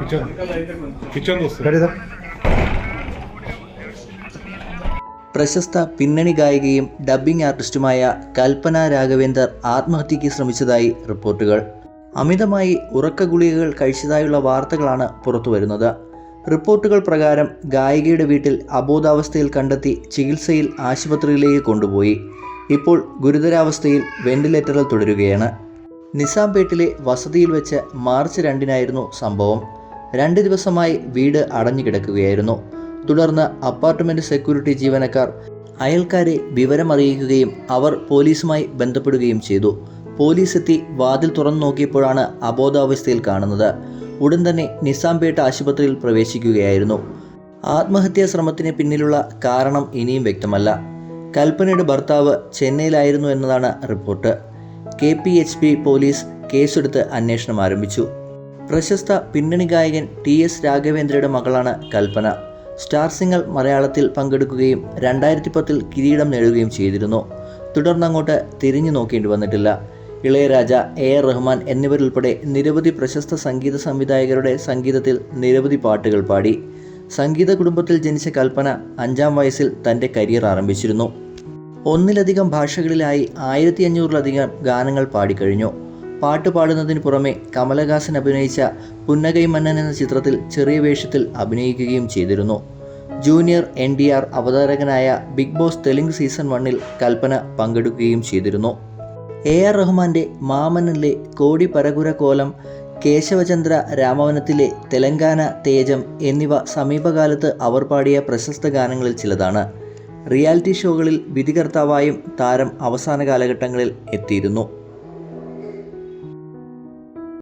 Kitchen kitchen వస్తుంది പ്രശസ്ത പിന്നണി ഗായികയും ഡബ്ബിംഗ് ആർട്ടിസ്റ്റുമായ കൽപ്പന രാഘവേന്ദർ ആത്മഹത്യയ്ക്ക് ശ്രമിച്ചതായി റിപ്പോർട്ടുകൾ. അമിതമായി ഉറക്ക ഗുളികകൾ കഴിച്ചതായുള്ള വാർത്തകളാണ് പുറത്തുവരുന്നത്. റിപ്പോർട്ടുകൾ പ്രകാരം ഗായികയുടെ വീട്ടിൽ അബോധാവസ്ഥയിൽ കണ്ടെത്തി ചികിത്സയിൽ ആശുപത്രിയിലേക്ക് കൊണ്ടുപോയി. ഇപ്പോൾ ഗുരുതരാവസ്ഥയിൽ വെന്റിലേറ്ററിൽ തുടരുകയാണ്. നിസാംപേട്ടിലെ വസതിയിൽ വെച്ച് മാർച്ച് രണ്ടിനായിരുന്നു സംഭവം. രണ്ട് ദിവസമായി വീട് അടഞ്ഞു കിടക്കുകയായിരുന്നു. തുടർന്ന് അപ്പാർട്ട്മെന്റ് സെക്യൂരിറ്റി ജീവനക്കാർ അയൽക്കാരെ വിവരമറിയിക്കുകയും അവർ പോലീസുമായി ബന്ധപ്പെടുകയും ചെയ്തു. പോലീസ് എത്തി വാതിൽ തുറന്നു നോക്കിയപ്പോഴാണ് അബോധാവസ്ഥയിൽ കാണുന്നത്. ഉടൻ തന്നെ നിസാംപേട്ട ആശുപത്രിയിൽ പ്രവേശിക്കുകയായിരുന്നു. ആത്മഹത്യാ ശ്രമത്തിന് പിന്നിലുള്ള കാരണം ഇനിയും വ്യക്തമല്ല. കൽപ്പനയുടെ ഭർത്താവ് ചെന്നൈയിലായിരുന്നു എന്നതാണ് report. K P H P police കേസെടുത്ത് അന്വേഷണം ആരംഭിച്ചു. പ്രശസ്ത പിന്നണി ഗായകൻ ടി എസ് രാഘവേന്ദ്രയുടെ മകളാണ് കൽപ്പന. സ്റ്റാർ സിംഗർ മലയാളത്തിൽ പങ്കെടുക്കുകയും രണ്ടായിരത്തി പത്തിൽ കിരീടം നേടുകയും ചെയ്തിരുന്നു. തുടർന്നങ്ങോട്ട് തിരിഞ്ഞു നോക്കേണ്ടി വന്നിട്ടില്ല. ഇളയരാജ എ ആർ റഹ്മാൻ എന്നിവരുൾപ്പെടെ നിരവധി പ്രശസ്ത സംഗീത സംവിധായകരുടെ സംഗീതത്തിൽ നിരവധി പാട്ടുകൾ പാടി. സംഗീത കുടുംബത്തിൽ ജനിച്ച കൽപ്പന അഞ്ചാം വയസ്സിൽ തന്റെ കരിയർ ആരംഭിച്ചിരുന്നു. ഒന്നിലധികം ഭാഷകളിലായി ആയിരത്തി അഞ്ഞൂറിലധികം ഗാനങ്ങൾ പാടിക്കഴിഞ്ഞു. പാട്ട് പാടുന്നതിന് പുറമെ കമലഹാസൻ അഭിനയിച്ച പുന്നകൈ മന്നൻ എന്ന ചിത്രത്തിൽ ചെറിയ വേഷത്തിൽ അഭിനയിക്കുകയും ചെയ്തിരുന്നു. ജൂനിയർ എൻ ഡി ആർ അവതാരകനായ ബിഗ് ബോസ് തെലുങ്ക് സീസൺ വണ്ണിൽ കൽപ്പന പങ്കെടുക്കുകയും ചെയ്തിരുന്നു. എ ആർ റഹ്മാന്റെ മാമനിലെ കോടി പരകുര കോലം കേശവചന്ദ്ര രാമവനത്തിലെ തെലങ്കാന തേജം എന്നിവ സമീപകാലത്ത് അവർ പാടിയ പ്രശസ്ത ഗാനങ്ങളിൽ ചിലതാണ്. റിയാലിറ്റി ഷോകളിൽ വിധികർത്താവായും താരം അവസാന കാലഘട്ടങ്ങളിൽ എത്തിയിരുന്നു.